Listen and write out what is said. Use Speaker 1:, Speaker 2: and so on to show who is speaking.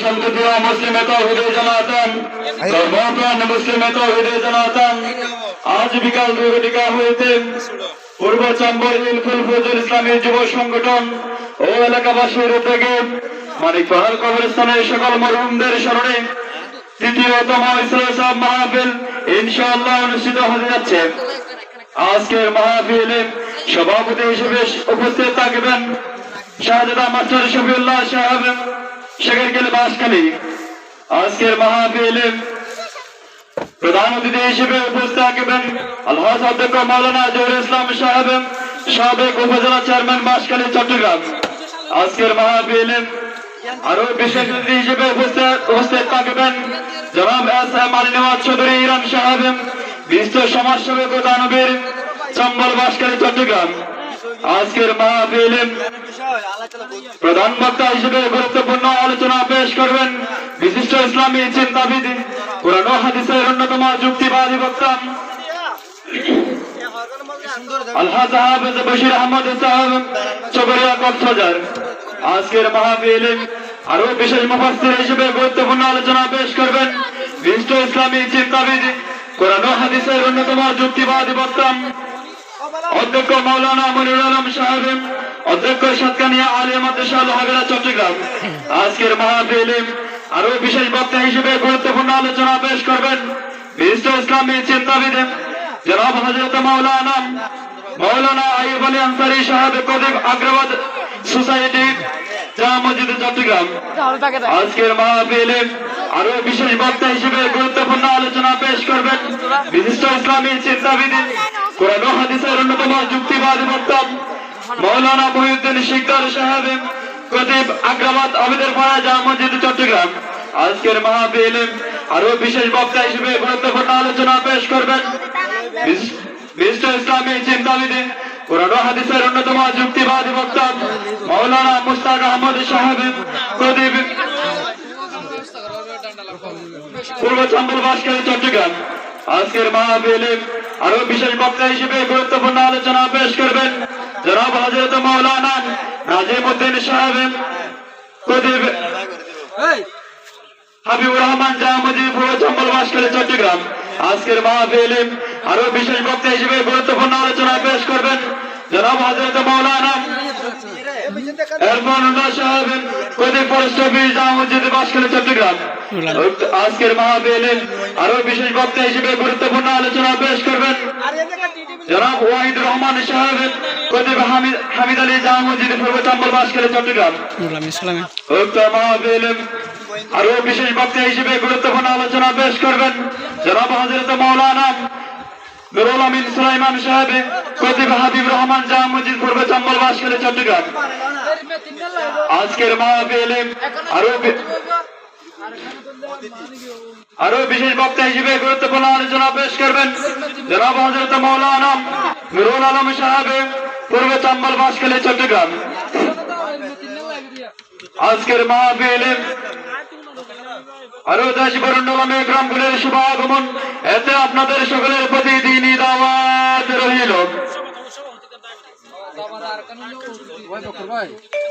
Speaker 1: শান্তিপ্রিয় মুসলিম তৌহিদে জানাতাম ধর্মপ্রাণ মুসলিম তৌহিদে জানাতাম আজ বিকাল দুই ঘটিকা হইতে পূর্ব চম্বর ইলফুল ফজল ইসলামী যুব সংগঠন ও এলাকাবাসীর উদ্যোগে মানিক পাহাড় কবরস্থানের সকল মরহুমদের স্মরণে তৃতীয়তম ইসলাম মাহফিল ইনশাআল্লাহ অনুষ্ঠিত হতে যাচ্ছে। আজকের মাহফিলে সভাপতি হিসেবে উপস্থিত থাকবেন শাহজাদা মাস্টার শফিউল্লাহ সাহেব। শেখের গেলে বাসখালী আজকের মাহফিলে প্রধান অতিথি হিসেবে উপস্থিত থাকবেন আলহাজ অধ্যক্ষ মৌলানা জহুর ইসলাম সাহেব, সাবেক উপজেলা চেয়ারম্যান বাসখালী চট্টগ্রাম। আজকের মাহফিলে আরও বিশেষ অতিথি হিসেবে উপস্থিত থাকবেন জনাব S M Ali Nawaz Chowdhury Iran সাহেব, বিশিষ্ট সমাজসেবক ও দানবীর চম্বল বাসকারী চট্টগ্রাম। আজকের মাহফিলে প্রধান বক্তা হিসেবে গুরুত্বপূর্ণ আলোচনা পেশ করবেন বিশিষ্ট ইসলামী চিন্তাবিদ, কোরআন হাদিসের অন্যতম যুক্তিবাদী বক্তা বিশেষ হিসেবে গুরুত্বপূর্ণ আলোচনা পেশ করবেন বিশিষ্ট অন্যতম যুক্তিবাদী অধ্যক্ষ মৌলানা মনিরুল আলম সাহেব। অধ্যক্ষ সাতকানিয়া আলিয়া মাদ্রাসা চট্টগ্রাম। আজকের মাহফিলে আরও বিশেষ বক্তা হিসেবে গুরুত্বপূর্ণ আলোচনা পেশ করবেন বিশিষ্ট ইসলামী চিন্তাবিদ। জনাব হজরত মাওলানা মৌলানা আইব আলী আনসারি সাহেব কদিব আগ্রাবাদ সোসাইটি, জামা মসজিদ, চট্টগ্রাম। আজকের মাহফিলে আরও বিশেষ বক্তা হিসেবে গুরুত্বপূর্ণ আলোচনা পেশ করবেন বিশিষ্ট ইসলামী চিন্তাবিদ। কোরআন হাদিসের অন্যতম যুক্তিবাদী বক্তা। মৌলানা মহিউদ্দিন শিকদার সাহেব, কতিব আগ্রাবাদ আবেদের পাড়া জামা মসজিদ চট্টগ্রাম। আজকের মাহফিলে আরও বিশেষ বক্তা হিসেবে গুরুত্বপূর্ণ আলোচনা পেশ করবেন। বিশিষ্ট ইসলামী চিন্তাবিদ কোরআন হাদিসের অন্যতম যুক্তিবাদী বক্তা মৌলানা মুস্তাক আহমদ সাহেব, কতিব পূর্ব চম্বল বাসকারী চট্টগ্রাম। আজকের মাহফিলে আরও বিশেষ বক্তা হিসেবে গুরুত্বপূর্ণ আলোচনা পেশ করবেন। জনাব হজরত মৌলানা নাজিম উদ্দিন সাহেব কতিব হাবিবুর রহমান জাহামজি পূর্ব চম্বল বাসকারী চট্টগ্রাম। আজকের মাহফিলে আরও বিশেষ বক্তা হিসেবে গুরুত্বপূর্ণ আলোচনা পেশ করবেন জনাব হজরত মৌলানা চট্টগ্রাম। আজকের মাহফিলে আরও বিশেষ বক্তা হিসেবে গুরুত্বপূর্ণ আলোচনা পেশ করবেন। জনাব ওয়াহিদ রহমান সাহেব কদিব হামিদ হামিদ আলী জাহামজিদ পূর্ব চম্বল বাসকারী চট্টগ্রাম। উক্ত মাহফিলে আরও বিশেষ বক্তা হিসেবে গুরুত্বপূর্ণ আলোচনা পেশ করবেন জনাব হজরত মৌলানা নুরুল আমিন সুলাইমান সাহেব, কতিব হাবিব রহমান জাহ মসজিদ পূর্ব চম্বল চট্টগ্রাম। আজকের মাহফিলে আরও আরও বিশেষ বক্তা হিসেবে গুরুত্বপূর্ণ আলোচনা পেশ করবেন জনাব হজরত মৌলানা নুরুল আলম সাহেব, পূর্ব চম্বল বাসকালী চট্টগ্রাম। আজকের মাহফিলে আরও দেশ বরুণে গ্রামগুলির শুভ আগমন এতে আপনাদের সকলের প্রতি দিনই দাওয়াত রহিল